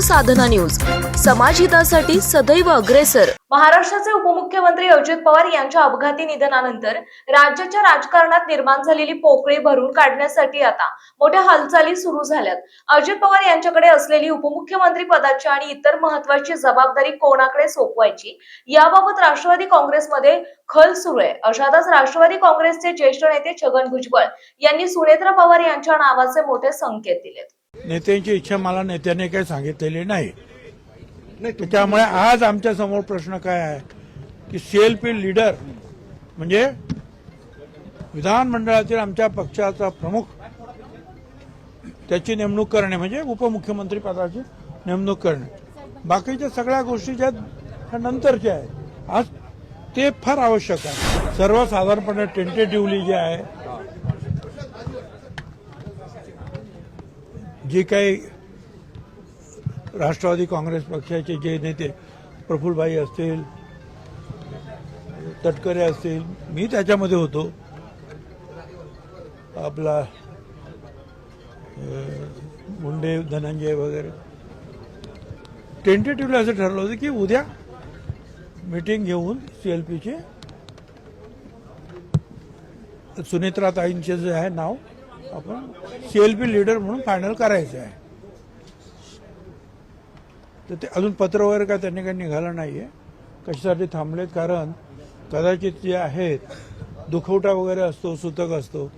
साधना news. समाजहितासाठी सदैव अग्रेसर. महाराष्ट्राचे उपमुख्यमंत्री अजित पवार यांच्या अपघाती निधनानंतर राज्याच्या राजकारणात निर्माण झालेली पोकळी भरून काढण्यासाठी आता मोठ्या हालचाली सुरू झाल्यात. अजित पवार यांच्याकडे असलेली उपमुख्यमंत्री पदाची आणि इतर महत्वाची जबाबदारी कोणाकडे सोपवायची? याबाबत राष्ट्रवादी काँग्रेसमध्ये खल सुरू आहे. अशातच राष्ट्रवादी काँग्रेसचे ज्येष्ठ नेते छगन भुजबळ यांनी सुनेत्र पवार यांच्या नावाचे मोठे संकेत दिलेत. नेत्यांची इच्छा मला नेत्याने काही सांगितलेली नाही. त्याच्यामुळे आज आमच्यासमोर प्रश्न काय आहे? की सीएलपी लीडर म्हणजे विधानमंडळातील आमच्या पक्षाचा प्रमुख त्याची नेमणूक करणे म्हणजे उपमुख्यमंत्री पदाची नेमणूक करणे. बाकीच्या सगळ्या गोष्टी ज्या नंतरच्या आहेत आज ते फार आवश्यक आहे. सर्वसाधारणपणे टेंटेटिव्हली जे आहे जे काही राष्ट्रवादी काँग्रेस पक्षाचे जे नेते प्रफुल्लभाई असतील तटकरे असतील मी त्याच्यामध्ये होतो. आपला मुंडे धनंजय वगैरे. टेंटेटिव्हली असं ठरलं होतं की उद्या मीटिंग घेऊन सी एल पीचे सुनेत्रा सुनेत्राताईंचे जे आहे नाव आपण सीएलपी लीडर म्हणून फायनल करायचं आहे. तर ते अजून पत्र वगैरे काय त्यांनी काही निघालं नाही आहे कशासाठी थांबलेत? कारण कदाचित जे आहेत दुखवटा वगैरे असतो सुतक असतो.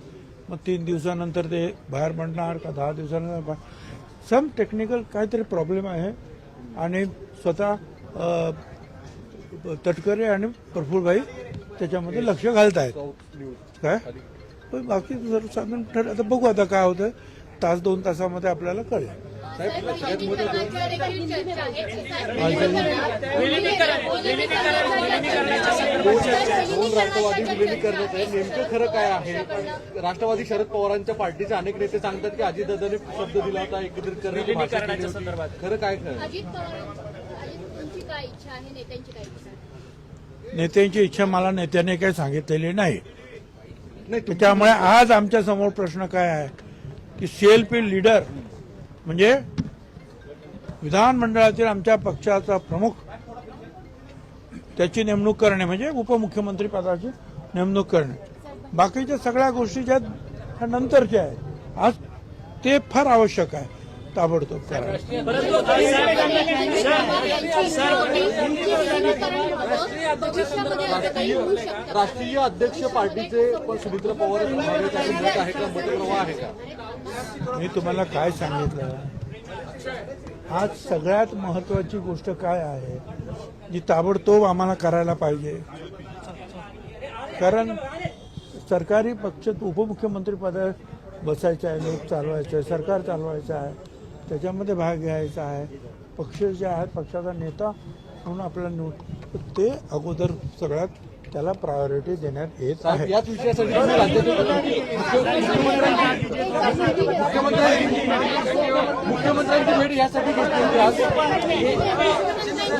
मग तीन दिवसानंतर ते बाहेर पडणार का? दहा दिवसानंतर सम टेक्निकल काहीतरी प्रॉब्लेम आहे. आणि स्वतः तटकरे आणि प्रफुल्लभाई त्याच्यामध्ये लक्ष घालत आहेत काय? पण बाकी जर साधारण ठर आता बघू आता काय होतं तास दोन तासामध्ये आपल्याला कळेल. दोन राष्ट्रवादी विलिनीकरणाचं आहे नेमकं खरं काय आहे राष्ट्रवादी शरद पवारांच्या पार्टीचे अनेक नेते सांगतात की अजितदादांनी शब्द दिला होता एकत्रित करण्याच्या संदर्भात. खरं काय खरं? अजित पवार अजित तुमची काय इच्छा आहे? नेत्यांची काय इच्छा आहे? नेत्यांची इच्छा मला नेत्याने काही सांगितलेली नाही. नाही त्याच्यामुळे आज आमच्यासमोर प्रश्न काय आहे की सीएलपी लीडर म्हणजे विधानमंडळातील आमच्या पक्षाचा प्रमुख त्याची नेमणूक करणे म्हणजे उपमुख्यमंत्री पदाची नेमणूक करणे. बाकीच्या सगळ्या गोष्टी ज्या नंतरच्या आहेत. आज ते फार आवश्यक आहे. ताबडतोब शकतं राष्ट्रीय अध्यक्ष पार्टीचे पण सुमित्रा पवार आहे का? मतप्रवाह आहे का? मी तुम्हाला काय सांगितलं? आज सगळ्यात महत्वाची गोष्ट काय आहे? जी ताबडतोब आम्हाला करायला पाहिजे. कारण सरकारी पक्ष उपमुख्यमंत्री पदात बसायचं आहे लोक चालवायचं आहे सरकार चालवायचं आहे. त्याच्यामध्ये भाग घ्यायचा आहे. पक्ष जे आहेत पक्षाचा नेता म्हणून आपल्याला निवड ते अगोदर सगळ्यात त्याला प्रायोरिटी देण्यात येत आहे. याच विषयासाठी मुख्यमंत्र्यांची भेट यासाठी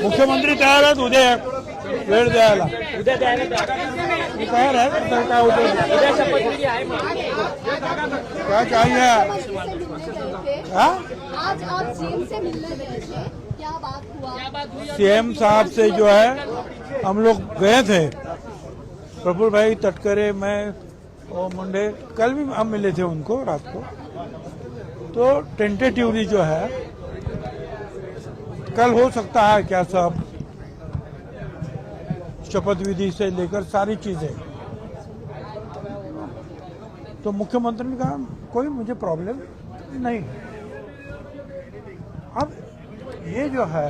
मुख्यमंत्री तयार आहेत उद्या. वेळ द्यायला. उद्या द्यायला तयार आहे तर काय होतं क्या चाहिए हाँ? आज आप सीएम से मिलने गए थे। क्या बात हुआ? सीएम साहब से जो है हम लोग गए थे। प्रफुल्ल भाई तटकरे मैं और मुंडे कल भी हम मिले थे उनको रात को। तो टेंटेटिवली जो है कल हो सकता है क्या सब शपथ विधि से लेकर सारी चीज़ें। तो मुख्यमंत्री ने कहा, कोई मुझे प्रॉब्लम नहीं अब ये जो है,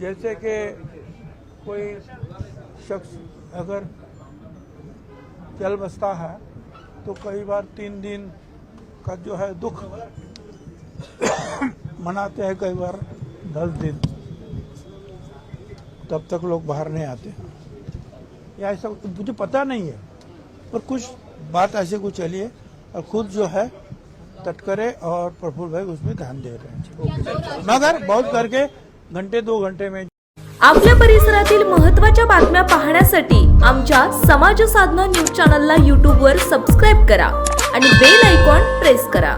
जैसे कि कोई शख्स अगर चल बसता है तो कई बार तीन दिन का जो है दुख मनाते हैं, कई बार दस दिन। तब तक लोग बाहर नहीं आते या ऐसा मुझे पता नहीं है पर कुछ बात ऐसे कुछ चली है और खुद जो है तटकरे और प्रफुल्ल भाई उसमें ध्यान दे रहे हैं। मगर बहुत करके घंटे दो घंटे में आपल्या परिसरातील महत्त्वाच्या बातम्या पाहण्यासाठी आमच्या समाज साधना न्यूज चॅनलला यूट्यूबवर सबस्क्राईब करा आणि बेल आयकॉन प्रेस करा.